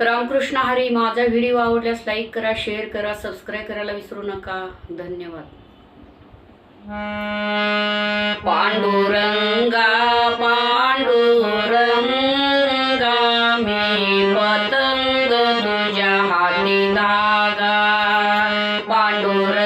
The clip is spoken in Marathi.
रामकृष्ण हरी माझा व्हिडिओ आवडल्यास लाईक करा शेअर करा सबस्क्राईब करायला विसरू नका. धन्यवाद. पांडुरंगा पांडुरंगा मी पतंग तुझ्या हाती धागा. पांडुरंग